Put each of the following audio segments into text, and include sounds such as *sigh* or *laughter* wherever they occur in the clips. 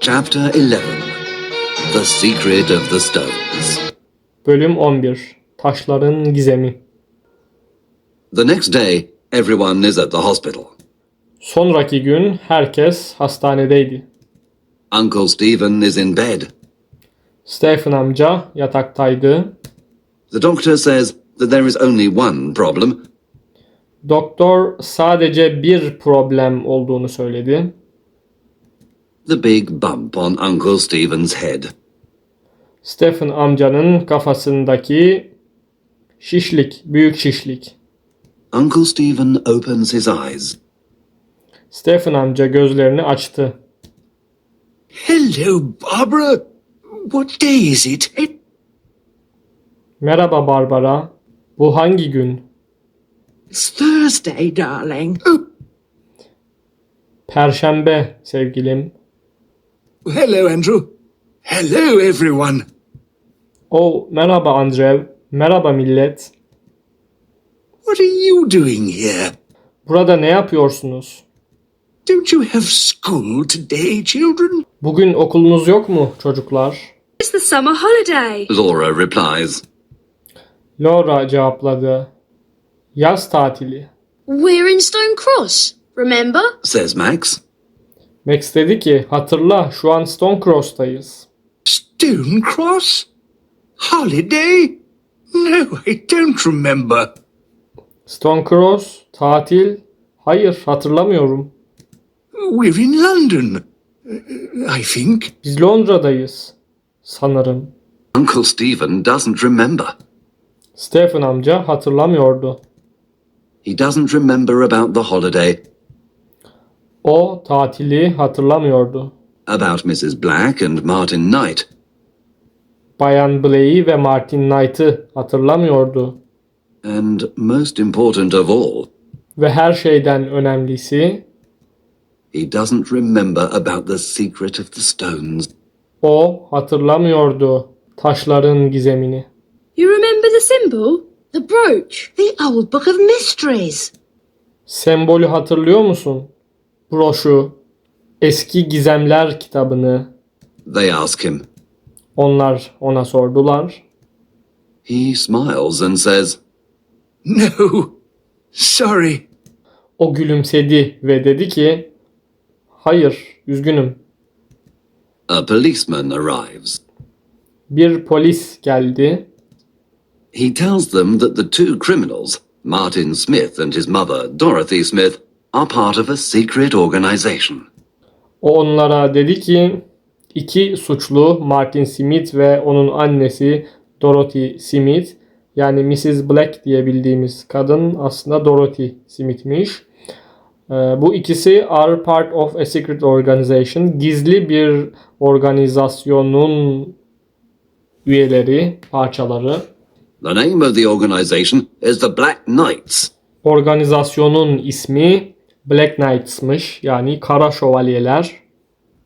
Chapter 11 The Secret of the Stones. Bölüm 11 Taşların Gizemi The next day, everyone is at the hospital. Sonraki gün herkes hastanedeydi. Uncle Stephen is in bed. Stephen amca yataktaydı. The doctor says that there is only one problem. Doktor sadece bir problem olduğunu söyledi. The big bump on Uncle Stephen's head. Stephen amcanın kafasındaki şişlik, büyük şişlik. Uncle Stephen opens his eyes. Stephen amca gözlerini açtı. Hello, Barbara. What day is it? Merhaba Barbara. Bu hangi gün? It's Thursday, darling. Perşembe sevgilim. hello, Andrew. Hello, everyone. Oh, merhaba Andrew. Merhaba millet. What are you doing here? Burada ne yapıyorsunuz? Don't you have school today, children? Bugün okulunuz yok mu çocuklar? It's the summer holiday. Laura replies. Laura cevapladı. Yaz tatili. We're in Stone Cross, remember? Says Max. Max dedi ki hatırla şu an Stone Cross'tayız. Stone Cross? Holiday? No, I don't remember. Stone Cross, tatil. Hayır hatırlamıyorum. We're in London, I think. Biz Londra'dayız. Sanırım. Uncle Stephen doesn't remember. Stephen amca hatırlamıyordu. He doesn't remember about the holiday, O tatili hatırlamıyordu. about Mrs. Black and Martin Knight, Bayan Blake'i ve Martin Knight'ı hatırlamıyordu. and most important of all, Ve her şeyden önemlisi he doesn't remember about the secret of the stones. o hatırlamıyordu taşların gizemini. You remember the symbol? The brooch? The old book of mysteries. Sembolü hatırlıyor musun? Broşu, eski gizemler kitabını They ask him. onlar ona sordular. He smiles and says, No, sorry. O gülümsedi ve dedi ki hayır üzgünüm. A policeman arrives. Bir polis geldi. He tells them that the two criminals, Martin Smith and his mother, Dorothy Smith, are part of a secret organization. O onlara dedi ki iki suçlu Martin Smith ve onun annesi Dorothy Smith yani Mrs. Black diye bildiğimiz kadın aslında Dorothy Smith'miş. Ee, bu ikisi are part of a secret organization. Gizli bir organizasyonun üyeleri, parçaları. The name of the organization is the Black Knights. Organizasyonun ismi Black Knights'mış yani Kara Şövalyeler.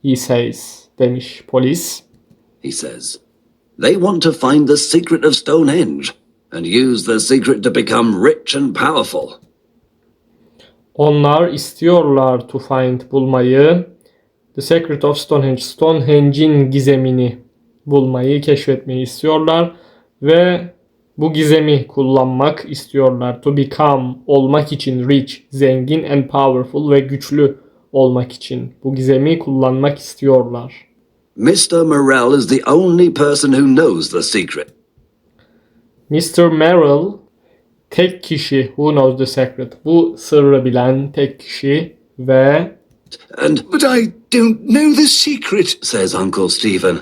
He says demiş polis. he says. They want to find the secret of Stonehenge and use the secret to become rich and powerful. Onlar istiyorlar to find bulmayı. The Secret of Stonehenge, Stonehenge'in gizemini bulmayı, keşfetmeyi istiyorlar ve bu gizemi kullanmak istiyorlar. To become, olmak için rich, zengin and powerful ve güçlü olmak için bu gizemi kullanmak istiyorlar. Mr. Morrell is the only person who knows the secret. Mr. Merrill tek kişi who knows the secret. Bu sırrı bilen tek kişi ve And But I don't know the secret. says Uncle Stephen.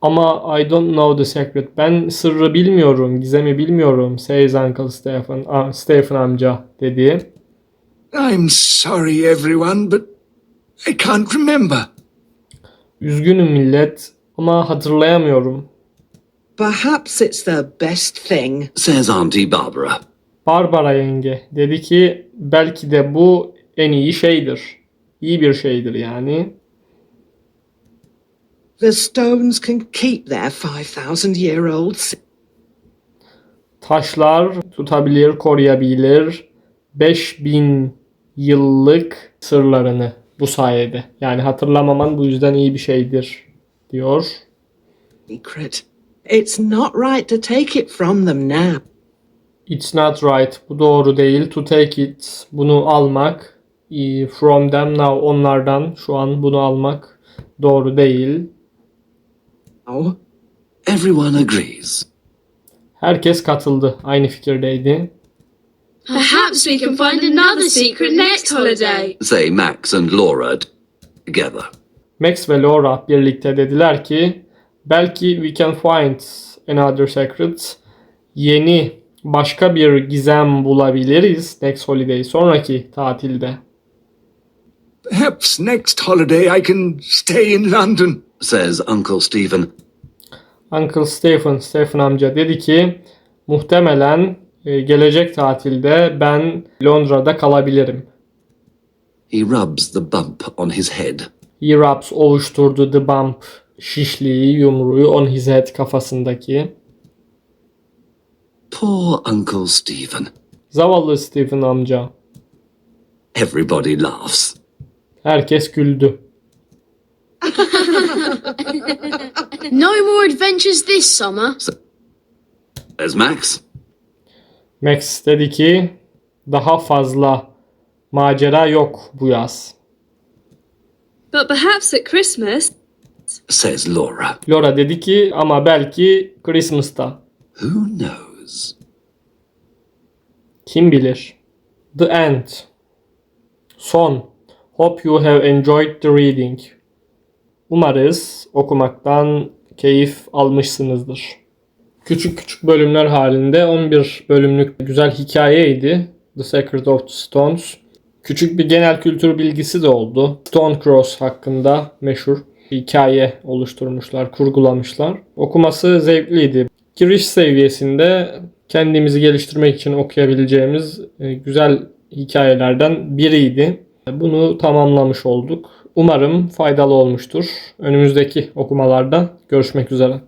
Ama I don't know the secret. Ben sırrı bilmiyorum, gizemi bilmiyorum. Says Uncle Stephen, ah, Stephen amca dedi. I'm sorry, everyone, but I can't remember. Üzgünüm millet ama hatırlayamıyorum. Perhaps it's the best thing. Says Auntie Barbara. Barbara yenge dedi ki belki de bu en iyi şeydir. İyi bir şeydir yani. The stones can keep their 5,000 year old Taşlar tutabilir, koruyabilir 5000 yıllık sırlarını. bu sayede. Yani hatırlamaman bu yüzden iyi bir şeydir diyor. Secret. It's not right to take it from them now. It's not right. Bu doğru değil. To take it. Bunu almak. e, From them now. Onlardan. Şu an bunu almak. Doğru değil. Oh, Everyone agrees. Herkes katıldı. Aynı fikirdeydi. Perhaps we can find another secret next holiday. Say Max and Laura together. Max ve Laura birlikte dediler ki belki we can find another secret. Yeni başka bir gizem bulabiliriz next holiday sonraki tatilde. Perhaps next holiday I can stay in London. Says Uncle Stephen. Uncle Stephen, Stephen amca dedi ki muhtemelen e, gelecek tatilde ben Londra'da kalabilirim. He rubs the bump on his head. He rubs ovuşturdu the bump şişliği, yumruğu on his head kafasındaki. Poor Uncle Stephen. Zavallı Stephen amca. Everybody laughs. Herkes güldü. *laughs* No more adventures this summer. There's Max. Max dedi ki daha fazla macera yok bu yaz. But perhaps at Christmas. Says Laura. Laura dedi ki ama belki Christmas'ta. Who knows? Kim bilir? The End. Son. Hope you have enjoyed the reading. Umarız okumaktan keyif almışsınızdır. Küçük küçük bölümler halinde 11 bölümlük güzel hikayeydi. The Secret of the Stones. Küçük bir genel kültür bilgisi de oldu. Stone Cross hakkında meşhur hikaye oluşturmuşlar, kurgulamışlar. Okuması zevkliydi. Giriş seviyesinde kendimizi geliştirmek için okuyabileceğimiz e, güzel hikayelerden biriydi. Bunu tamamlamış olduk. Umarım faydalı olmuştur. Önümüzdeki okumalarda görüşmek üzere.